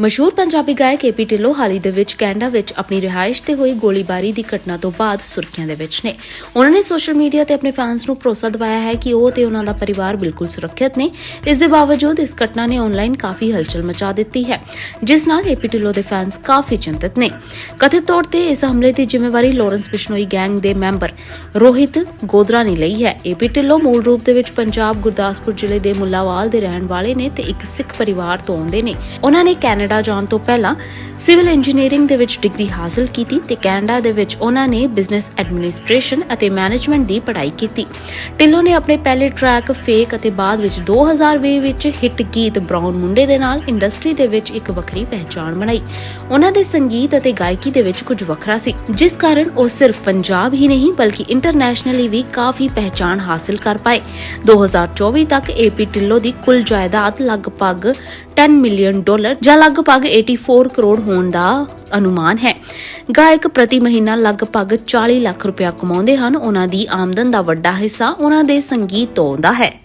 ਮਸ਼ਹੂਰ ਪੰਜਾਬੀ ਗਾਇਕ ਏਪੀ ਢਿੱਲੋਂ ਹਾਲ ਦੇ ਵਿੱਚ ਕੈਨੇਡਾ ਵਿੱਚ ਆਪਣੀ ਰਿਹਾਇਸ਼ ਤੇ ਹੋਈ ਗੋਲੀਬਾਰੀ ਦੀ ਘਟਨਾ ਤੋਂ ਬਾਅਦ ਸੁਰਖੀਆਂ ਦੇ ਵਿੱਚ ਨੇ। ਉਹਨਾਂ ਨੇ ਸੋਸ਼ਲ ਮੀਡੀਆ ਤੇ ਆਪਣੇ ਫੈਨਸ ਨੂੰ ਭਰੋਸਾ ਦਿਵਾਇਆ ਹੈ ਕਿ ਉਹ ਤੇ ਉਹਨਾਂ ਦਾ ਪਰਿਵਾਰ ਬਿਲਕੁਲ ਸੁਰੱਖਿਅਤ ਨੇ। ਇਸ ਦੇ ਬਾਵਜੂਦ ਇਸ ਘਟਨਾ ਨੇ ਆਨਲਾਈਨ ਕਾਫੀ ਹਲਚਲ ਮਚਾ ਦਿੱਤੀ ਹੈ, ਜਿਸ ਨਾਲ ਏਪੀ ਢਿੱਲੋਂ ਦੇ ਫੈਨਸ ਕਾਫੀ ਚਿੰਤਤ ਨੇ। ਕਥਿਤ ਤੌਰ ਤੇ ਇਸ ਹਮਲੇ ਦੀ ਜ਼ਿੰਮੇਵਾਰੀ ਲਾਰੈਂਸ ਬਿਸ਼ਨੋਈ ਗੈਂਗ ਦੇ ਮੈਂਬਰ ਰੋਹਿਤ ਗੋਦਰਾ ਨੇ ਲਈ ਹੈ। ਏਪੀ ਢਿੱਲੋਂ ਮੂਲ ਰੂਪ ਦੇ ਵਿੱਚ ਪੰਜਾਬ ਗੁਰਦਾਸਪੁਰ ਜ਼ਿਲ੍ਹੇ ਦੇ ਮੁੱਲਾਵਾਲ ਦੇ ਰਹਿਣ ਵਾਲੇ ਨੇ ਤੇ ਇੱਕ ਸਿੱਖ ਪਰਿਵਾਰ ਤੋਂ ਆਉਂਦੇ ਨੇ। ਉਹਨਾਂ ਨੇ ਕੈਨੇਡਾ ਜਾਣ ਤੋਂ ਪਹਿਲਾਂ ਸਿਵਲ ਇੰਜੀਨੀਅਰਿੰਗ ਦੇ ਵਿੱਚ ਡਿਗਰੀ ਹਾਸਲ ਕੀਤੀ ਤੇ ਕੈਨੇਡਾ ਦੇ ਵਿੱਚ ਉਹਨਾਂ ਨੇ ਬਿਜ਼ਨਸ ਐਡਮਿਨਿਸਟ੍ਰੇਸ਼ਨ ਅਤੇ ਮੈਨੇਜਮੈਂਟ ਦੀ ਪੜ੍ਹਾਈ ਕੀਤੀ। ਢਿੱਲੋਂ ਨੇ ਆਪਣੇ ਪਹਿਲੇ ਟਰੈਕ ਫੇਕ ਅਤੇ ਬਾਅਦ ਵਿੱਚ 2020 ਵਿੱਚ ਹਿੱਟ ਗੀਤ ਬ੍ਰਾਊਨ ਮੁੰਡੇ ਦੇ ਨਾਲ ਇੰਡਸਟਰੀ ਦੇ ਵਿੱਚ ਇੱਕ ਵੱਖਰੀ ਪਹਿਚਾਣ ਬਣਾਈ। ਉਹਨਾਂ ਦੇ ਸੰਗੀਤ ਅਤੇ ਗਾਇਕੀ ਦੇ ਵਿੱਚ ਕੁਝ ਵੱਖਰਾ ਸੀ, ਜਿਸ ਕਾਰਨ ਉਹ ਸਿਰਫ ਪੰਜਾਬ ਹੀ ਨਹੀਂ ਬਲਕਿ ਇੰਟਰਨੈਸ਼ਨਲੀ ਵੀ ਕਾਫੀ ਪਹਿਚਾਣ ਹਾਸਲ ਕਰ ਪਾਏ। 2024 ਤੱਕ ਏਪੀ ਢਿੱਲੋਂ ਦੀ ਕੁੱਲ ਜਾਇਦਾਦ ਲਗਭਗ 10 ਮਿਲੀਅਨ ਡਾਲਰ ਜਾਂ ਲਗਭਗ 84 ਕਰੋੜ ਹੋਣ ਦਾ ਅਨੁਮਾਨ ਹੈ। ਗਾਇਕ ਪ੍ਰਤੀ ਮਹੀਨਾ ਲਗਭਗ 40 ਲੱਖ ਰੁਪਇਆ ਕਮਾਉਂਦੇ ਹਨ। ਉਹਨਾਂ ਦੀ ਆਮਦਨ ਦਾ ਵੱਡਾ ਹਿੱਸਾ ਉਹਨਾਂ ਦੇ ਸੰਗੀਤ ਤੋਂ ਆਉਂਦਾ ਹੈ।